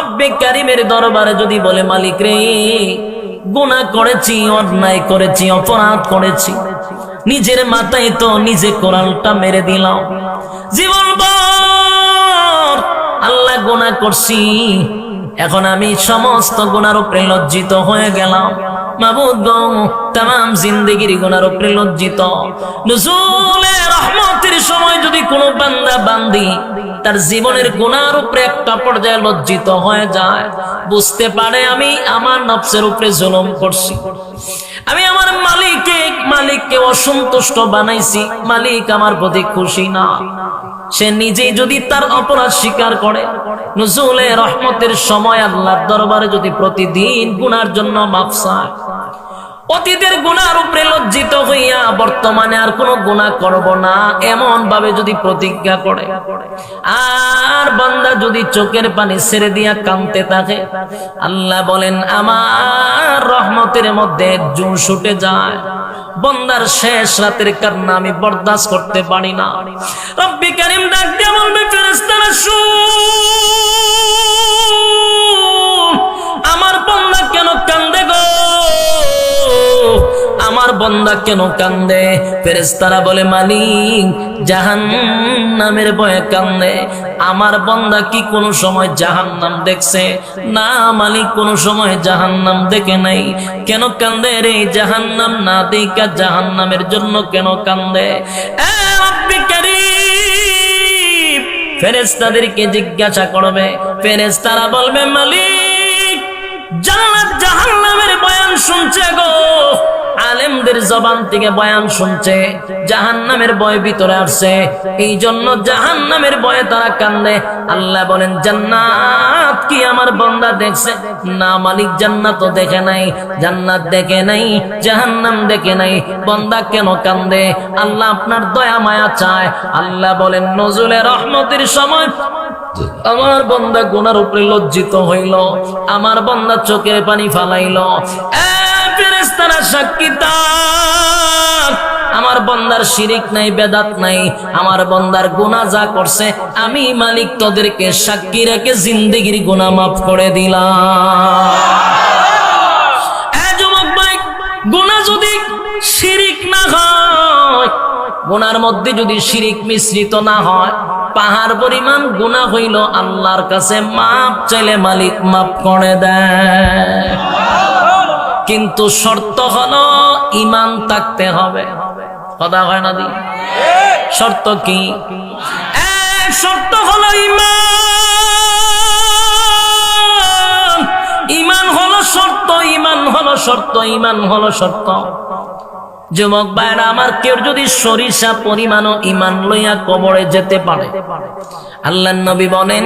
রব্বে কারিমের দরবারে যদি বলে, মালিক রে, গুনাহ করেছি, অন্যায় করেছি, অপরাধ করেছি, নিজের মাথায় তো নিজে কোরআনটা মেরে দিলাম। জীবন আল্লাহ গুনাহ করছি, এখন আমি সমস্ত গুনার উপরে লজ্জিত হয়ে গেলাম। মাবুদ গো তাম জিন্দিগির গুনার উপরে লজ্জিত। নজুলে রহমতের সময় যদি কোনো বান্দা বান্দি তার জীবনের গুনার উপরে একটা পর্যায়ে লজ্জিত হয়ে যায়, বুঝতে পারে আমি আমার নফসের উপরে জুলুম করছি। আমি আমার মালিককে মালিককে অসন্তুষ্ট বানাইছি, মালিক আমার প্রতি খুশি না। সে নিজেই যদি তার অপরাধ স্বীকার করে নজরুলে রহমতের সময় আল্লাহর দরবারে যদি প্রতিদিন গুনার জন্য মাফ চায় অতীতের গুনার উপরে লজ্জিত হইয়া বর্তমানে আর কোনো গুণা করব না এমন ভাবে যদি প্রতিজ্ঞা করে। আর বান্দা যদি চোখের পানি ছেড়ে দিয়া কানতে থাকে, আল্লাহ বলেন, আমার রহমতের মধ্যে জুন ছুটে যায়। বন্দার শেষ রাতের কান্না আমি বরদাস্ত করতে পারি না। রব্বি কারিম ডাক দিয়ে বলবে, ফেরেশতারা, শুন। আমার বন্দা আমার বন্দা কেন কান্দে? ফেরেশতারা বলে, মালিক জাহান নামের ভয়ে কান্দে। আমার বন্দা কি কোনো সময় জাহান নাম দেখছে? না, মালিক, কোনো সময় জাহান নাম দেখে নাই। কেন কান্দে রে? জাহান নাম না দেখা জাহান নামের জন্য কেন কান্দে? রব্বি জিজ্ঞাসা করবে। ফেরেশতারা বলবে, মালিক, জান্নাত জাহান্নামের বয়ান শুনছে গো। আলেমদের জবান থেকে বয়ান শুনছে, জাহান্নামের ভয় ভিতরে আসছে। এই জন্য জাহান্নামের ভয়ে তারা কান্দে। আল্লাহ বলেন, জান্নাত কি আমার বন্দা দেখছে? না, মালিক জান্নাত দেখে নাই। জান্নাত দেখে নাই, জাহান্নাম দেখে নাই। বন্দা কেন কান্দে? আল্লাহ আপনার দয়া মায়া চায়। আল্লাহ বলেন, নজরুলে রহমতের সময় আমার বন্দা গুনার উপরে লজ্জিত হইল। আমার বন্দা চোখের পানি ফালাইল। এ ফেরেশতারা সাক্ষী। আমার বন্দার শিরিক নাই, বেদাত নাই। আমার বন্দার গুনাহ যা করছে, আমি মালিক তোদেরকে সাক্ষী রেখে জিন্দেগির গুনাহ মাফ করে দিলাম। গুনাহ যদি শিরিক না হয় গুনার মধ্যে যদি শিরিক মিশ্রিত না হয়, পাহাড় পরিমাণ গুনাহ হইল আল্লাহর কাছে মাপ চাইলে মালিক মাফ করে দেয়। কিন্তু শর্ত হলো ইমান থাকতে হবে। কথা হয় না দি? শর্ত কি? শর্ত হলো ইমান। ইমান হলো শর্ত, ইমান হলো শর্ত, ইমান হলো শর্ত। যুবক ভাইরা, আমার কেউ যদি সরিষা পরিমাণও ইমান লইয়া কবরে যেতে পারে? আল্লাহ নবী বলেন,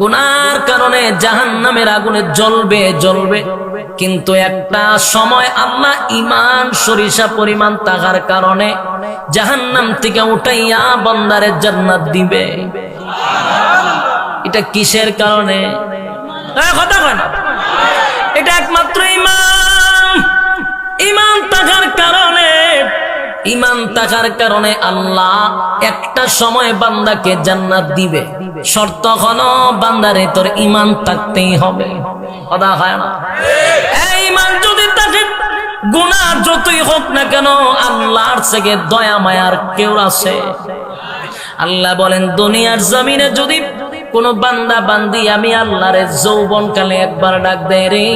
গুনার কারণে জাহান নামের আগুনে জ্বলবে জ্বলবে। কিন্তু একটা সময় আল্লাহ ইমান সরিষা পরিমাণ থাকার কারণে জাহান্নাম থেকে উঠাইয়া বন্দারে জান্নাত দিবে। এটা কিসের কারণে? কথা এটা একমাত্র ইমান ইমান থাকার কারণে আল্লাহ একটা সময় বান্দাকে জান্নাত দিবে। শর্ত হলো বান্দারে তোর ইমান থাকতেই হবে। কথা হয় না? ইমান যদি থাকে গুণা যতই হোক না কেন আল্লাহর থেকে দয়া মায়ার কেউ আছে। আল্লাহ বলেন, দুনিয়ার জমিনে যদি কোন বান্দা বান্দি, আমি আল্লাহরে যৌবন কালে একবার ডাক দেয় রে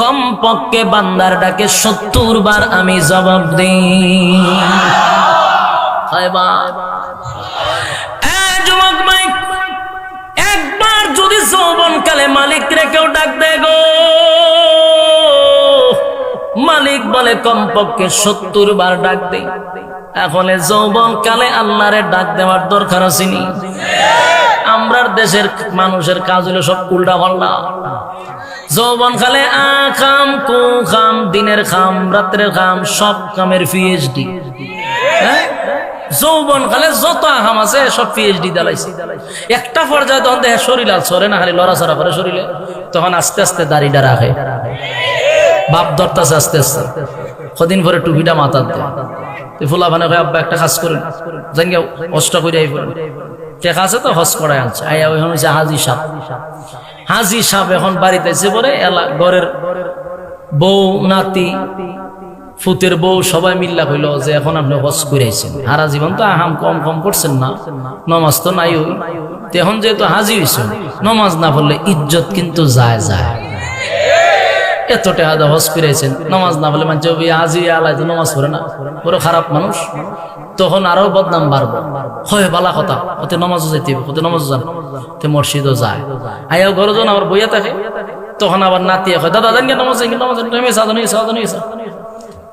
কম পক্ষে বান্দার ডাকে সত্তর বার আমি জবাব দিই। হয় একবার যদি যৌবন কালে মালিক রে কেউ ডাক দেয় গো। মালিক বলে, কমপক্ষে সত্তর বার ডাক দেই। এখন যৌবন কালে আল্লাহরে ডাক দেওয়ার দরকার আসেনি আমরার দেশের মানুষের কাজ হলো সব উল্টা পাল্টা যৌবন খালে আ খাম, কু খাম, দিনের খাম রাত্রের খাম, সব কামের পিএইচডি হ্যাঁ? যৌবন খালে যত আহাম আছে, সব পিএইচডি দালাইছে একটা পর্যায়ে তখন দেখে শরীর আর সরে না খালি লড়াচড়া করে শরীরে। তখন আস্তে আস্তে দাড়িটা রাখে। বাপ ধরতাছে আস্তে আস্তে। কদিন পরে টুপিটা মাথার দেয়। ফুলা ভানে আব্বা, একটা কাজ করেন জাঙ্গে অষ্ট করে আই টেকা আছে তো হস করায় আনছে। আইয়া ওই হচ্ছে হাজি সাপ হাজি সাহেব এখন বাড়িতে এসে বলে এলা ঘরের বউ, নাতি, ফুতের বউ সবাই মিল্লা কইল যে এখন আপনি হজ করেছেন হারা জীবন তো আহাম কম কম করছেন না, নমাজ তো নাই এখন যেহেতু হাজি হয়েছেন নমাজ না পড়লে ইজ্জত কিন্তু যায় যায়। এত টাকা হজ করেছেন। নমাজ না বলে মানে হাজি আলাই তো নমাজ পড়ে না। পুরো খারাপ মানুষ। তখন আরও বদনাম বাড়বো। হয় বালা কথা, ওতে নমাজও যেতে হবে ওতে নমাজ যান। তে মসজিদও যায়। আয়া ঘরজন আবার বইয়া থাকে, তখন আবার নাতিয়ে হয় দাদা জান নমাজ নমাজ নেমে সাধন সাধন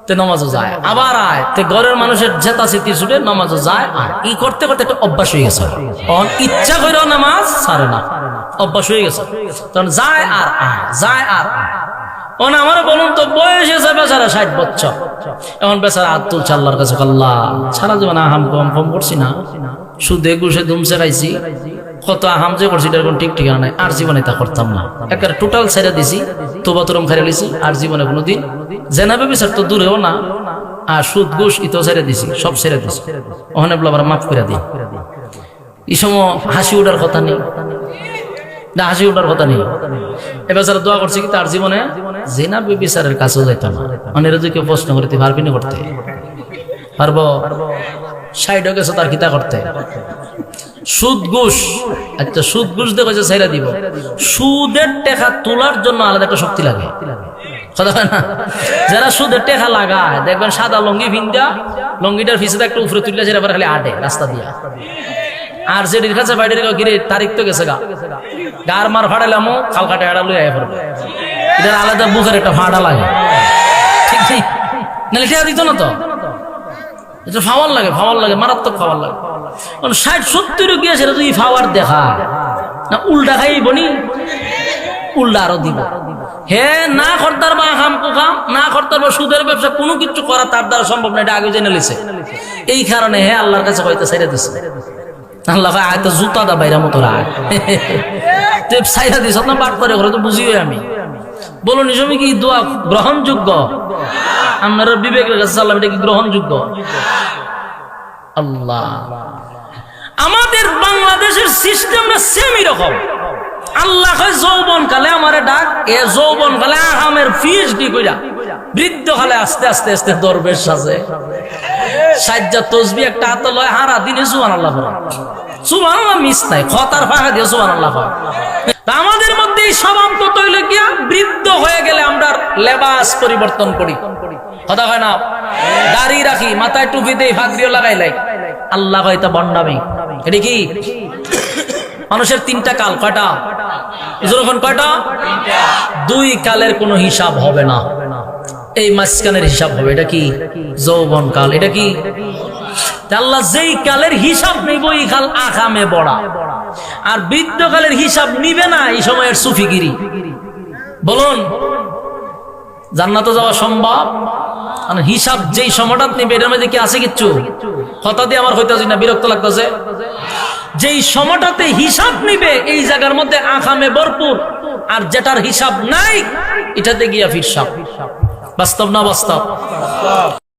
তে নমাজও যায়। আবার আয়, তে ঘরের মানুষের জেতা স্মৃতি ছুটে নমাজও যায়। আর ই করতে করতে একটা অভ্যাস হয়ে গেছে। তখন ইচ্ছা করেও নামাজ ছাড়ে না। অভ্যাস হয়ে গেছে। তখন যায় আর আয়, যায় আর আয়। ওন আমার বলুন তো, বয়স এসে বেচারা ষাট বছর। এখন বেচারা হাত তুলছে আল্লাহর কাছে আল্লাহ, সারা জীবন আহাম কম কম করছি না। সুদে ঘুষে দুমসে খাইছি কত আহাম যে করছি এটা ঠিক ঠিকানা নাই। আর জীবনে তা করতাম না। একেবারে টোটাল ছেড়ে দিছি তোবা তোরম খাইয়ে লিছি আর জীবনে কোনোদিন জেনাবে বিচার তো দূরেও না। আর সুদ, ঘুষ ইতো ছেড়ে দিছি, সব ছেড়ে দিছি। ওখানে বলে আবার মাফ করে দিই এই সময় হাসি ওঠার কথা নেই। না, হাসি ওঠার কথা নেই। এবার যারা দোয়া করছে কি তার জীবনে জেনা বিচারের কাছেও যাইত না। মানে যদি কেউ প্রশ্ন করতে পারবি না করতে? পারব? সাইডও গেছে, তার কিতা করতে? সুদ আচ্ছা সুদ যে সুদের টেকা তোলার জন্য আলাদা একটা শক্তি লাগে। যারা সুদের টেকা লাগায়, দেখবেন সাদা লঙ্গি খালি রাস্তা দিয়া। আর যেটির কাছে বাইরের গিরে তারিখ তো গেছে গা। গার মার ফাড়াইলামও খাল কাটে আড়া লই আয় পড়বে। এটার আলাদা বুকের একটা ফাড়া লাগে। ঠিক ঠিক। নাহলে এটা দিত না তো? এটা ফাওয়ার লাগে ফাওয়ার লাগে, মারাত্মক ফাওয়ার লাগে। কারণ ষাট সত্তর গিয়ে সেটা তুই ফাওয়ার দেখা। না, উল্টা খাই বনি উল্টা আরও দিব। হে, না খরদার বা খাম কুখাম না খরদার বা সুদের ব্যবসা, কোনো কিছু করা তার দ্বারা সম্ভব না, এটা আগে জেনে লিছে। এই কারণে হে আল্লাহর কাছে হয়তো ছেড়ে দিছে। আল্লাহ কয়, আয় তো জুতা দা বাইরা মতো রায় তুই সাইরা দিস না বাট করে ঘরে তো বুঝিও আমি। বলো নিজমি কি দোয়া গ্রহণযোগ্য? আপনার বিবেকের কাছে সাল্লাম এটা কি গ্রহণযোগ্য? আল্লাহ। আমাদের বাংলাদেশের সিস্টেমটা সেমই রকম। আল্লাহ কয় যৌবন কালে আমারে ডাক এ যৌবন কালে আহামের ফিস ডি কইরা বৃদ্ধ কালে আস্তে আস্তে আস্তে দরবেশ সাজে। সাজ্জা তসবি একটা লয়, হারা দিনে সুবান আল্লাহ সুবান আল্লাহ মিস নাই, খতার দিয়ে সুবান আল্লাহ আমাদের মধ্যে এই স্বভাব কত গিয়া বৃদ্ধ হয়ে গেলে আমরা লেবাস পরিবর্তন করি। কথা হয় না? দাড়ি রাখি, মাথায় টুপি দেই ফাঁকরিও লাগাই লাই। আল্লাহ হয়তো বন্ডামি। এটা কি? মানুষের তিনটা কাল, কয়টা? যখন কয়টা? দুই কালের কোনো হিসাব হবে না। এই হিসাব হবে, এটা কি? যৌবন কাল, এটা কি? আল্লাহ যেই কালের হিসাব নিব, এই কাল বড়া। আর বৃদ্ধকালের হিসাব নিবে না, এই সময়ের সুফিগিরি বলুন, জান্নাতে যাওয়া সম্ভব? হিসাব যেই সময়টা নিবে, এটার মধ্যে কি আছে কিচ্ছু? হঠাৎই আমার হইতেছে না, বিরক্ত লাগতেছে। যেই সময়টাতে হিসাব নিবে, এই জায়গার মধ্যে আখামে ভরপুর। আর যেটার হিসাব নাই, এটাতে গিয়া ফিরসাব বাস্তব না বাস্তব?